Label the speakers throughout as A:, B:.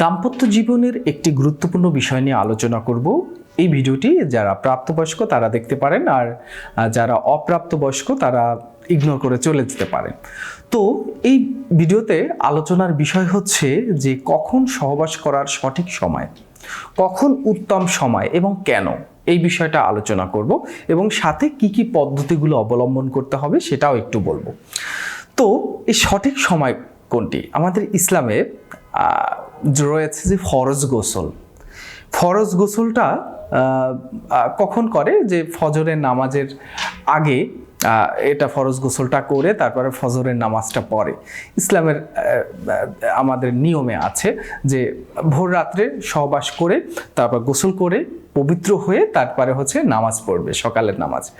A: দাম্পত্য জীবনের একটি গুরুত্বপূর্ণ বিষয় নিয়ে আলোচনা করব। এই ভিডিওটি যারা প্রাপ্তবয়স্ক তারা দেখতে পারেন আর যারা অপ্রাপ্তবয়স্ক তারা ইগনোর করে চলে যেতে পারেন। তো এই ভিডিওতে আলোচনার বিষয় হচ্ছে যে কখন সহবাস করার সঠিক সময়, কখন উত্তম সময় এবং কেন এই বিষয়টা আলোচনা করব এবং সাথে কি কি পদ্ধতিগুলো অবলম্বন করতে হবে সেটাও একটু বলব। তো এই সঠিক সময় কোনটি? আমাদের ইসলামে রয়েছে যে ফরজ গোসল। ফরজ গোসলটা কখন করে? যে ফজরের নামাজের আগে এটা ফরজ গোসলটা করে, তারপরে ফজরের নামাজটা পড়ে। ইসলামের আমাদের নিয়মে আছে যে ভোর রাত্রে সহবাস করে, তারপর গোসল করে, পবিত্র হয়ে তারপরে হচ্ছে নামাজ পড়বে, সকালের নামাজ।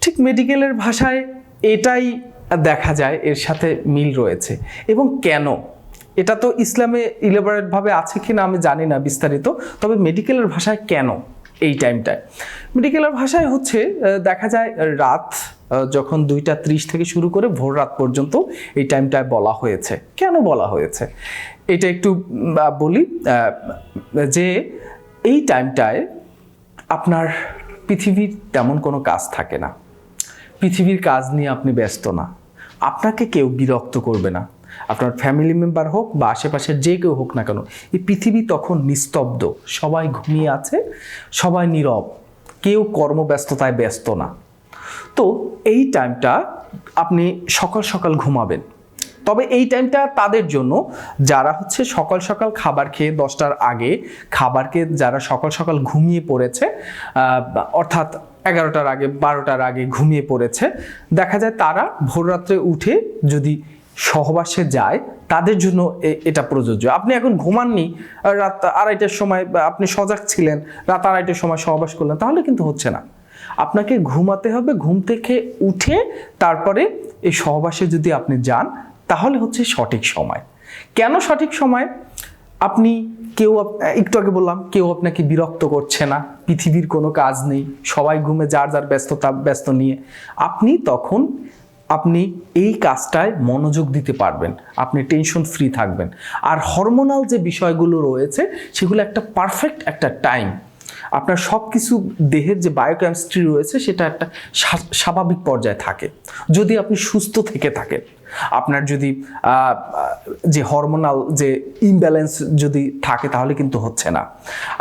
A: ঠিক মেডিকেলের ভাষায় এটাই দেখা যায়, এর সাথে মিল রয়েছে। এবং কেন? এটা তো ইসলামে ইলেবারেটভাবে আছে কি না আমি জানি না বিস্তারিত, তবে মেডিকেলের ভাষায় কেন এই টাইমটায় মেডিকেলের ভাষায় হচ্ছে দেখা যায় রাত যখন দুইটা ত্রিশ থেকে শুরু করে ভোর রাত পর্যন্ত এই টাইমটায় বলা হয়েছে। কেন বলা হয়েছে? এটা একটু বলি যে এই টাইমটায় আপনার পৃথিবীর তেমন কোনো কাজ থাকে না। পৃথিবীর কাজ নিয়ে আপনি ব্যস্ত না। আপনাকে কেউ বিরক্ত করবে না। আপনার ফ্যামিলি মেম্বার হোক বা আশেপাশের যে কেউ হোক না কেন, এই পৃথিবী তখন নিস্তব্ধ, সবাই ঘুমিয়ে আছে, সবাই নীরব, কেউ কর্মব্যস্ততায় ব্যস্ত না। তো এই টাইমটা আপনি সকাল সকাল ঘুমাবেন। তবে এই টাইমটা তাদের জন্য, যারা হচ্ছে সকাল সকাল খাবার খেয়ে দশটার আগে খাবারকে যারা সকাল সকাল ঘুমিয়ে পড়েছে অর্থাৎ এগারোটার আগে, বারোটার আগে ঘুমিয়ে পড়েছে, দেখা যায় তারা ভোররাত্রে উঠে যদি সহবাসে যায়, তাদের জন্য এটা প্রযোজ্য। আপনি এখন ঘুমাননি রাত আড়াইটার সময় আপনি সজাগ ছিলেন, রাত আড়াইটার সময় সহবাস করলেন, তাহলে কিন্তু হচ্ছে না। আপনাকে ঘুমাতে হবে, ঘুম থেকে উঠে তারপরে এই সহবাসে যদি আপনি যান, তাহলে হচ্ছে সঠিক সময়। কেন সঠিক সময়? আপনি কেউ একটু আগে বললাম, কেউ আপনাকে বিরক্ত করছে না, পৃথিবীর কোনো কাজ নেই, সবাই ঘুমে যার যার ব্যস্ততা, ব্যস্ত নিয়ে। আপনি তখন আপনি এই কাজটায় মনোযোগ দিতে পারবেন। আপনি টেনশন ফ্রি থাকবেন। আর হরমোনাল যে বিষয়গুলো রয়েছে, সেগুলো একটা পারফেক্ট একটা টাইম আপনার সব কিছু দেহের যে বায়োকেমিস্ট্রি রয়েছে, সেটা একটা স্বা- স্বাভাবিক পর্যায়ে থাকে। যদি আপনি সুস্থ থেকে থাকেন আপনার যদি যে হরমোনাল যে ইমব্যালেন্স যদি থাকে তাহলে কিন্তু হচ্ছে না।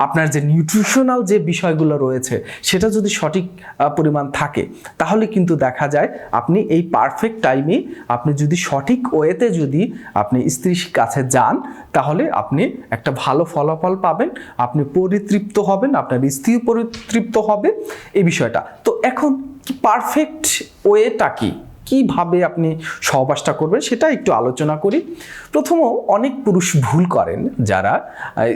A: আপনার যে নিউট্রিশনাল যে বিষয়গুলো রয়েছে সেটা যদি সঠিক পরিমাণ থাকে তাহলে কিন্তু দেখা যায় আপনি এই পারফেক্ট টাইমে আপনি যদি সঠিক ওয়েতে যদি আপনি স্ত্রীর কাছে যান তাহলে আপনি একটা ভালো ফলাফল পাবেন, আপনি পরিতৃপ্ত হবেন, আপনার স্ত্রী পরিতৃপ্ত হবে এই বিষয়টা। তো এখন পারফেক্ট ওয়েটা কি? কীভাবে আপনি সহবাসটা করবেন সেটা একটু আলোচনা করি। প্রথম অনেক পুরুষ ভুল করেন যারা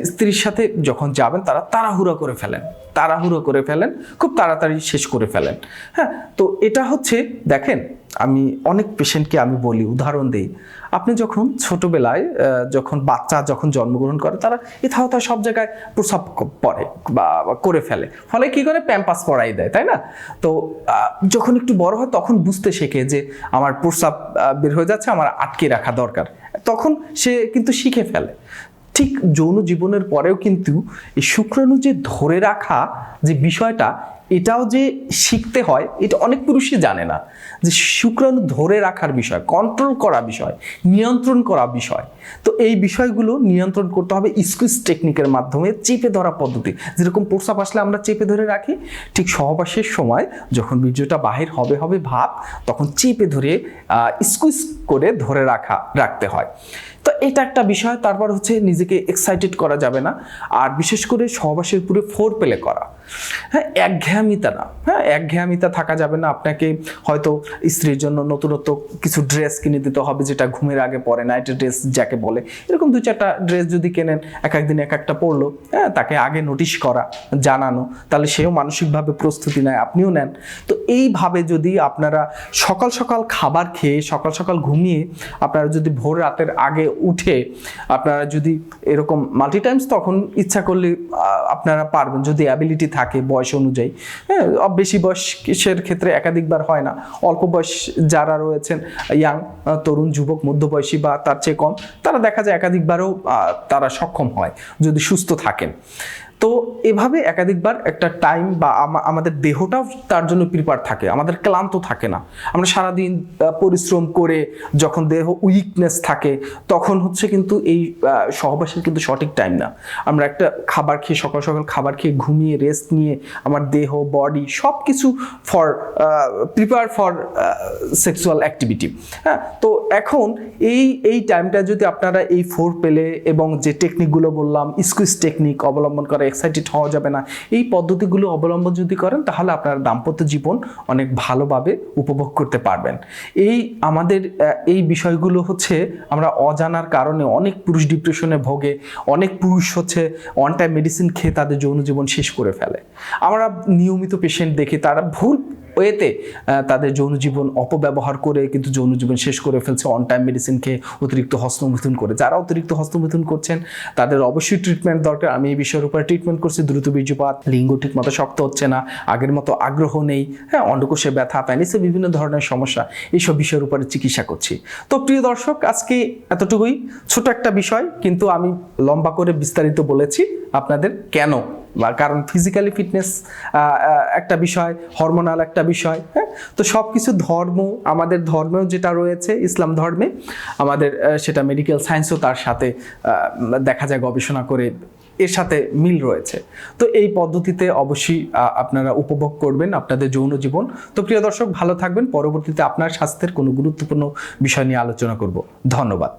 A: স্ত্রীর সাথে যখন যাবেন তারা তাড়াহুড়ো করে ফেলেন। তাড়াহুড়ো করে ফেলেন, খুব তাড়াতাড়ি শেষ করে ফেলেন। হ্যাঁ তো এটা হচ্ছে, দেখেন, আমি অনেক পেশেন্টকে আমি বলি, উদাহরণ দিই। আপনি যখন ছোটবেলায় যখন বাচ্চা যখন জন্মগ্রহণ করে, তারা এথাও তা সব জায়গায় প্রসাব পড়ে বা করে ফেলে। ফলে কি করে? প্যাম্পাস পড়াই দেয়, তাই না? তো যখন একটু বড় হয়, তখন বুঝতে শেখে যে আমার প্রসাব বের হয়ে যাচ্ছে, আমার আটকে রাখা দরকার। তখন সে কিন্তু শিখে ফেলে। ঠিক যৌন জীবনের পরেও কিন্তু এই শুক্রাণু যে ধরে রাখা যে বিষয়টা এটাও যে শিখতে হয়, এটা অনেক পুরুষই জানে না। যে শুক্রাণু ধরে রাখার বিষয় কন্ট্রোল করা বিষয়, নিয়ন্ত্রণ করা বিষয়। তো এই বিষয়গুলো নিয়ন্ত্রণ করতে হবে স্কুইজ টেকনিকের মাধ্যমে চেপে ধরা পদ্ধতি। যেরকম প্রস্রাব আসলে আমরা চেপে ধরে রাখি, ঠিক সহবাসের সময় যখন বীর্যটা বাহির হবে হবে ভাব, তখন চেপে ধরে স্কুইজ করে ধরে রাখা, রাখতে হয়। তো এটা একটা বিষয়, তারপর হচ্ছে নিজেকে এক্সাইটেড করা যাবে না। আর বিশেষ করে সহবাসের পুরো ফোর পেলে করা। হ্যাঁ একঘেয়ামিতা না। হ্যাঁ একঘেয়ামিতা থাকা যাবে না। আপনাকে হয়তো স্ত্রীর জন্য নতুনত্ব কিছু ড্রেস কিনে দিতে হবে যেটা ঘুমের আগে পরে নাইট ড্রেস যাকে বলে। এরকম দু চারটা ড্রেস যদি কেনেন, এক একদিন এক একটা পড়ল হ্যাঁ তাকে আগে নোটিশ করা, জানানো, তাহলে সেও মানসিকভাবে প্রস্তুতি নেয়, আপনিও নেন। তো এইভাবে যদি আপনারা সকাল সকাল খাবার খেয়ে, সকাল সকাল ঘুমিয়ে আপনারা যদি ভোর রাতের আগে উঠে আপনারা যদি এরকম মাল্টি টাইমস তখন ইচ্ছা করলে আপনারা পারবেন। যদি অ্যাবিলিটি থাকে থাকে বয়স অনুযায়ী। হ্যাঁ বেশি বয়সের ক্ষেত্রে একাধিকবার হয় না। অল্প বয়স যারা রয়েছেন ইয়াং তরুণ, যুবক, মধ্যবয়সী বা তার চেয়ে কম, তারা দেখা যায় একাধিকবারও তারা সক্ষম হয় যদি সুস্থ থাকেন। তো এভাবে একাধিকবার একটা টাইম বা আমাদের দেহটাও তার জন্য প্রিপার থাকে, আমাদের ক্লান্ত থাকে না। আমরা সারাদিন পরিশ্রম করে যখন দেহ উইকনেস থাকে, তখন হচ্ছে কিন্তু এই সহবাসের কিন্তু সঠিক টাইম না। আমরা একটা খাবার খেয়ে, সকাল সকাল খাবার খেয়ে ঘুমিয়ে রেস্ট নিয়ে আমার দেহ বডি সব কিছু for prepare for sexual activity হ্যাঁ তো এখন এই এই টাইমটা যদি আপনারা এই ফোর পেলে এবং যে টেকনিকগুলো বললাম স্কুইজ টেকনিক অবলম্বন করে এক্সাইটেড হওয়া যাবে না। এই পদ্ধতিগুলো অবলম্বন যদি করেন, তাহলে আপনার দাম্পত্য জীবন অনেক ভালোভাবে উপভোগ করতে পারবেন। এই আমাদের এই বিষয়গুলো হচ্ছে আমরা অজানার কারণে অনেক পুরুষ ডিপ্রেশনে ভোগে, অনেক পুরুষ হচ্ছে অন টাইম মেডিসিন খেয়ে তাদের যৌন জীবন শেষ করে ফেলে। আমরা নিয়মিত পেশেন্ট দেখি, তারা ভুল ওয়েতে তাদের যৌন জীবন অপব্যবহার করে কিন্তু যৌন জীবন শেষ করে ফেলছে অন টাইম মেডিসিন খেয়ে অতিরিক্ত হস্তমৈথুন করে। যারা অতিরিক্ত হস্তমৈথুন করছেন, তাদের অবশ্যই ট্রিটমেন্ট দরকার। আমি এই বিষয়ের উপরে ট্রিটমেন্ট করছি, দ্রুত বীর্যপাত, লিঙ্গ ঠিক মতো শক্ত হচ্ছে না, আগের মতো আগ্রহ নেই হ্যাঁ অন্ডকোষে ব্যথা, প্যানিসে বিভিন্ন ধরনের সমস্যা, এইসব বিষয়ের উপরে চিকিৎসা করছি। তো প্রিয় দর্শক, আজকে এতটুকুই ছোট একটা বিষয়, কিন্তু আমি লম্বা করে বিস্তারিত বলেছি আপনাদের কেন বা কারণ ফিজিক্যালি ফিটনেস একটা বিষয় হরমোনাল একটা বিষয় হ্যাঁ? তো সব কিছু ধর্ম, আমাদের ধর্মেও যেটা রয়েছে, ইসলাম ধর্মে, আমাদের সেটা মেডিকেল সায়েন্সও তার সাথে দেখা যায়, গবেষণা করে এর সাথে মিল রয়েছে। তো এই পদ্ধতিতে অবশ্যই আপনারা উপভোগ করবেন আপনাদের যৌন জীবন। তো প্রিয় দর্শক, ভালো থাকবেন। পরবর্তীতে আপনার স্বাস্থ্যের কোনো গুরুত্বপূর্ণ বিষয় নিয়ে আলোচনা করব। ধন্যবাদ।